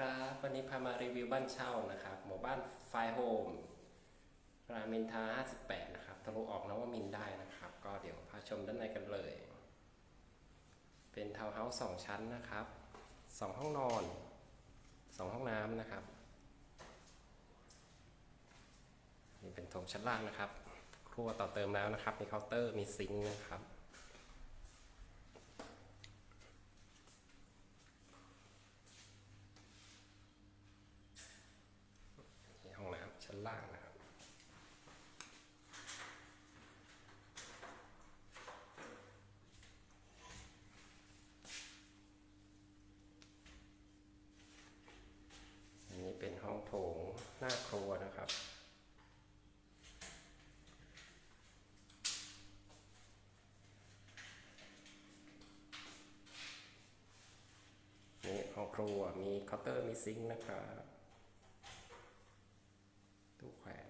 ครับ วันนี้พามารีวิวบ้านเช่านะครับ หมู่บ้านไฟโฮมรามอินทรา58 นะครับ ทะลุออกนวมินได้นะครับ ก็เดี๋ยวพาชมด้านในกันเลย เป็นทาวน์เฮาส์สองชั้นนะครับ สองห้องนอน สองห้องน้ำนะครับ นี่เป็นโถงชั้นล่างนะครับ ครัวต่อเติมแล้วนะครับ มีเคาน์เตอร์ มีซิงค์นะครับ นี่ห้องน้ำชั้น ล่างนะครับ อันนี้เป็นห้องโถงหน้าครัวนะครับนี่ห้องครัวมีเคาน์เตอร์มีซิงค์นะครับ ตู้แขวน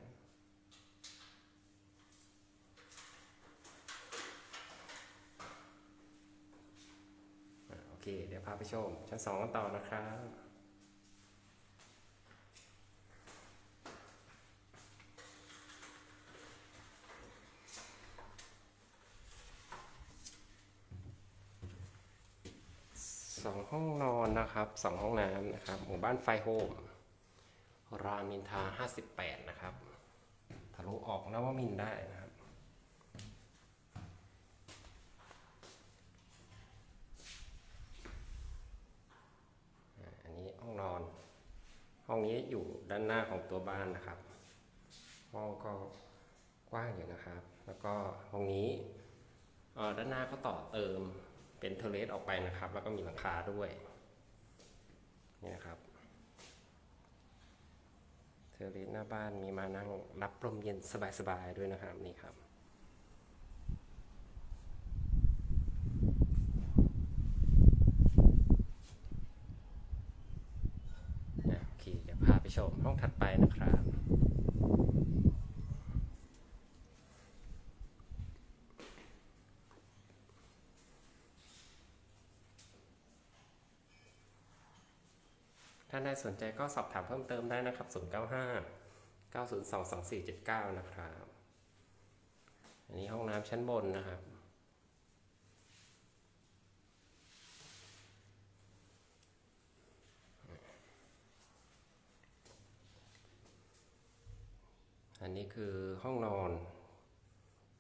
อะโอ เค เดี๋ยวพาไปชม ชั้นสองกันต่อนะครับสองห้องนอนนะครับสองห้องน้ำนะครับ หมู่บ้านไฟโฮม รามินทรา58 นะครับ ทะลุออกนวมินได้นะครับ อ่าอันนี้ห้องนอน ห้องนี้อยู่ด้านหน้าของตัวบ้านนะครับ ห้องก็กว้างอยู่นะครับ แล้วก็ห้องนี้ด้านหน้าก็ต่อเติมเป็นเทเลสออกไปนะครับ แล้วก็มีหลังคาด้วยนี่นะครับเทเลสหน้าบ้านมีมานั่งรับลมเย็นสบายๆด้วยนะครับนี่ครับ อะโอเค เดี๋ยวพาไปช มห้องถัดไปนะครับ ถ้าใดสนใจก็สอบถามเพิ่มเติมได้นะครับ 095 902 2479 นะครับ อันนี้ห้องน้ำชั้นบนนะครับ อันนี้คือห้องนอน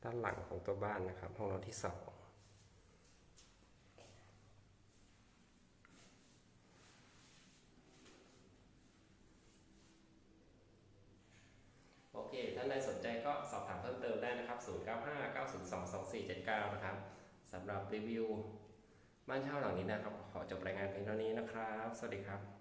ด้านหลังของตัวบ้านนะครับ ห้องนอนที่สองโอเค ท่านใดสนใจก็สอบถามเพิ่มเติมได้นะครับ 095 902 2479 นะครับสำหรับรีวิวบ้านเช่าหลังนี้นะครับ ขอจบรายงานเพียงเท่านี้นะครับ สวัสดีครับ